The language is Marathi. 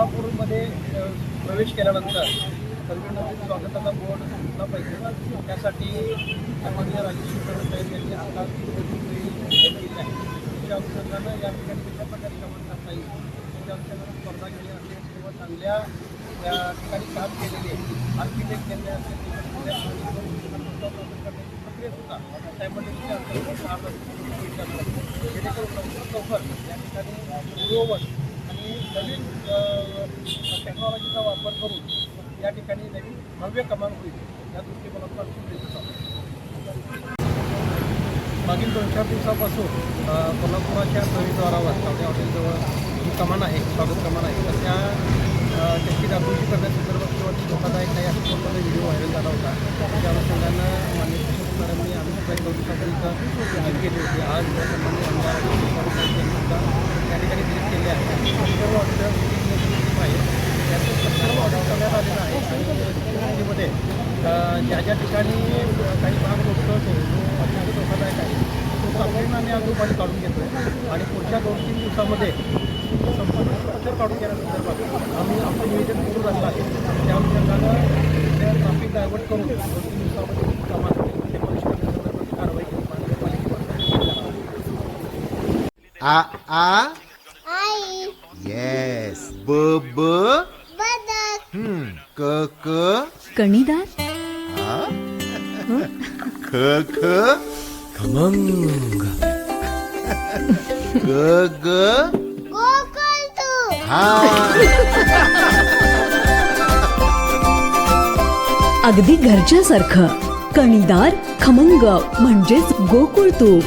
कोल्हापूरमध्ये प्रवेश केल्यानंतर संघटनातील स्वागताचा बोर्ड फुटला पाहिजे. त्यासाठी त्यामध्ये राजेश साहेब यांनी आता केली आहे. त्याच्या अनुषंगानं या ठिकाणी कशा प्रकारे गमन करता येईल? त्याच्या अनुषंगानं स्पर्धा घेणे असेल किंवा चांगल्या त्या ठिकाणी काम केलेले आर्किटेक्ट त्यांनी असेल त्याच्या करण्याची प्रक्रिया सुद्धा सायमल्टेनियसली अंतर्गत जेणेकरून लवकर लवकर या ठिकाणी पूर्ववत नवीन टेक्नॉलॉजीचा वापर करून या ठिकाणी नवीन भव्य कमान होईल. या दृष्टिकोनातून मागील दोन चार दिवसापासून कोल्हापुराच्या प्रवेशद्वारावर सावणे हॉटेलजवळ जी कमान आहे स्वागत कमान आहे तर त्या त्याची डागडुजी करण्यासंदर्भात किंवा ती धोकादायक नाही असा स्वतःचा व्हिडिओ व्हायरल झाला होता. त्या अनुषंगानं मान्य कृषी आम्ही सुद्धा दोन केली होती. आज संबंधित आमदार त्या ठिकाणी व्हिजिट केली आहे. आणि सर्व आहे त्याचं सर्व ऑडिट करण्यात आलेलं आहे आणि ज्या ज्या ठिकाणी काही भाग रोखतो जो अत्यंत धोकादायक आहे तो तातडीनं आम्ही पाणी काढून घेतो आहे आणि पुढच्या दोन तीन दिवसामध्ये संपूर्ण स्ट्रक्चर काढून घेण्यासंदर्भात आम्ही आमचं नियोजन सुरू झालं आहे त्या अनुषंगानं ट्राफिक डायव्हर्ट करून दोन तीन दिवसामध्ये कामात करण्यासंदर्भात कारवाई केली महानगरपालिकेमार्फत आ आ? ब ब. बदक हम्म क क. कणीदार आ ख ख. खमंग. ग ग. गोकुळ तू. हा. अगदी घरच्यासारखं. कणीदार खमंग म्हणजेच गोकुळ तूप